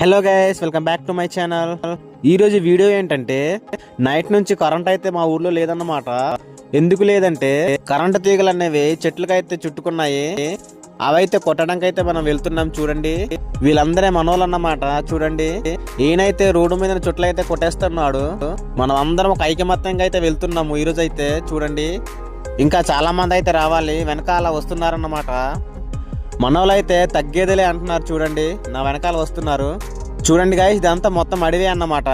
Hello guys welcome back to my channel ఈ రోజు video ఏంటంటే నైట్ నుంచి కరెంట్ అయితే మా ఊర్లో లేదన్నమాట. ఎందుకు లేదంటే కరెంట్ తీగలు అనేవి చెట్లకైతే చుట్టుకున్నాయి. అవైతే కొట్టడానికి అయితే మనం వెళ్తున్నాం చూడండి. వీళ్ళందరే మనోళ్ళు అన్నమాట చూడండి. ఈయనైతే రోడ్డు మీద చుట్టలు అయితే కొట్టేస్తున్నాడు. మనం అందరం ఒక ఐకమత్యంగా అయితే వెళ్తున్నాము ఈ రోజు అయితే చూడండి. ఇంకా చాలా మంది అయితే రావాలి వెనకాల వస్తున్నారన్నమాట. మనోళ్ళైతే తగ్గేదిలే అంటున్నారు చూడండి. నా వెనకాల వస్తున్నారు. చూడండి గాయ ఇదంతా మొత్తం అడవి అన్నమాట.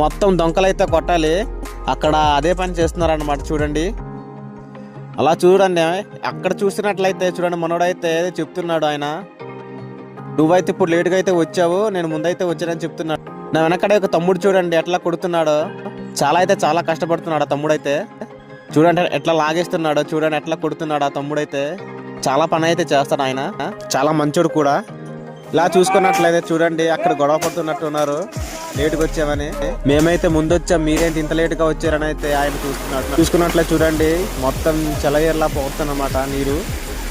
మొత్తం దొంకలైతే కొట్టాలి. అక్కడ అదే పని చేస్తున్నారు అన్నమాట చూడండి. అలా చూడండి అక్కడ చూసినట్లయితే చూడండి మనోడైతే చెప్తున్నాడు ఆయన. నువ్వైతే ఇప్పుడు లేటుగా అయితే వచ్చావు నేను ముందైతే వచ్చానని చెప్తున్నాడు. నా వెనకడే ఒక తమ్ముడు చూడండి ఎట్లా కొడుతున్నాడు. చాలా అయితే చాలా కష్టపడుతున్నాడు ఆ తమ్ముడైతే. చూడండి ఎట్లా లాగేస్తున్నాడో చూడండి ఎట్లా కొడుతున్నాడు ఆ తమ్ముడైతే. చాలా పని అయితే చేస్తాడు ఆయన. చాలా మంచోడు కూడా. ఇలా చూసుకున్నట్లయితే చూడండి అక్కడ గొడవ పడుతున్నట్టు ఉన్నారు లేటుగా వచ్చామని. మేమైతే ముందు వచ్చాం మీరేంటి ఇంత లేటుగా వచ్చారని అయితే ఆయన చూస్తున్నాడు చూసుకున్నట్లయితే చూడండి మొత్తం చెలయేర్లా పోతుందన్నమాట నీరు.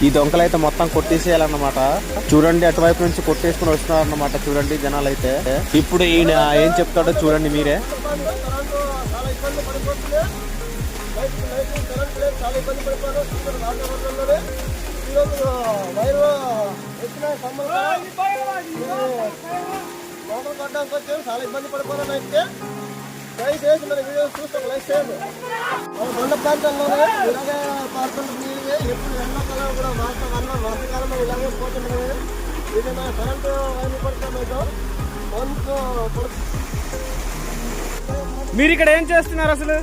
ఈ దొంకలు అయితే మొత్తం కొట్టేసేయాలన్నమాట. చూడండి అటువైపు నుంచి కొట్టేసుకుని వస్తున్నారన్నమాట చూడండి జనాలు అయితే ఇప్పుడు ఈయన ఏం చెప్తాడో చూడండి మీరే. చాలా ఇబ్బంది చాలా పడిపోయారు మోటార్ పడ్డానికి వచ్చారు చాలా ఇబ్బంది పడిపోయాను అయితే. దయచేసి మన వీడియో చూస్తే ఒక లైక్ చేయండి. మన కొండ ప్రాంతంలోనే ఇలాగే పారుతుంది ఎప్పుడు ఎండాకాలం కూడా మాసం అన్న వర్షకాలంలో ఇలాగే పోతుంటుంది ఏదైనా కరెంటు వైర్ పడతామైతే కొంచెం మీరు ఇక్కడ ఏం చేస్తున్నారు అసలు?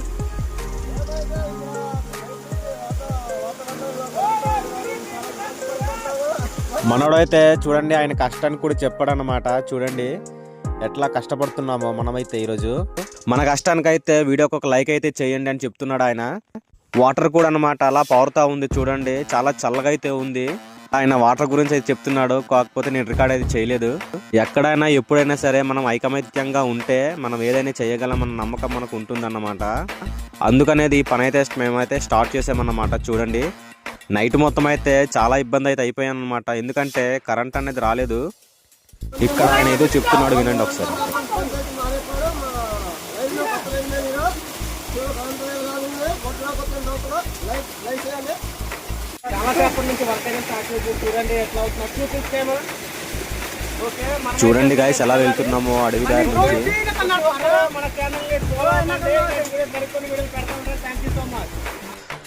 మనోడైతే చూడండి ఆయన కష్టాన్ని కూడా చెప్పాడనమాట చూడండి ఎట్లా కష్టపడుతున్నామో మనమైతే ఈరోజు. మన కష్టానికైతే వీడియోకి ఒక లైక్ అయితే చేయండి అని చెప్తున్నాడు ఆయన. వాటర్ కూడా అనమాట అలా పారుతా ఉంది చూడండి చాలా చల్లగా అయితే ఉంది. ఆయన వాటర్ గురించి అయితే చెప్తున్నాడు కాకపోతే నేను రికార్డ్ అయితే చేయలేదు. ఎక్కడైనా ఎప్పుడైనా సరే మనం ఐకమైత్యంగా ఉంటే మనం ఏదైనా చేయగలం అన్న నమ్మకం మనకు ఉంటుందన్నమాట. అందుకనేది ఈ పని అయితే మేమైతే స్టార్ట్ చేసామన్నమాట చూడండి. నైట్ మొత్తం అయితే చాలా ఇబ్బంది అయితే అయిపోయాను అనమాట ఎందుకంటే కరెంట్ అనేది రాలేదు. ఇక్కడ ఆయన ఏదో చెప్తున్నాడు వినండి ఒకసారి. చూడండి గాయస్ ఎలా వెళ్తున్నామో అడవి దారి నుంచి. మన ఛానల్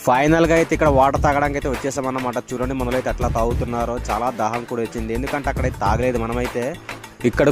ఫైనల్గా ఫైనల్గా అయితే ఇక్కడ వాటర్ తాగడానికి అయితే వచ్చేసామన్నమాట. చూడండి మనలో అయితే ఎట్లా తాగుతున్నారో చాలా దాహం కూడా వచ్చింది. ఎందుకంటే అక్కడైతే తాగలేదు మనమైతే. ఇక్కడ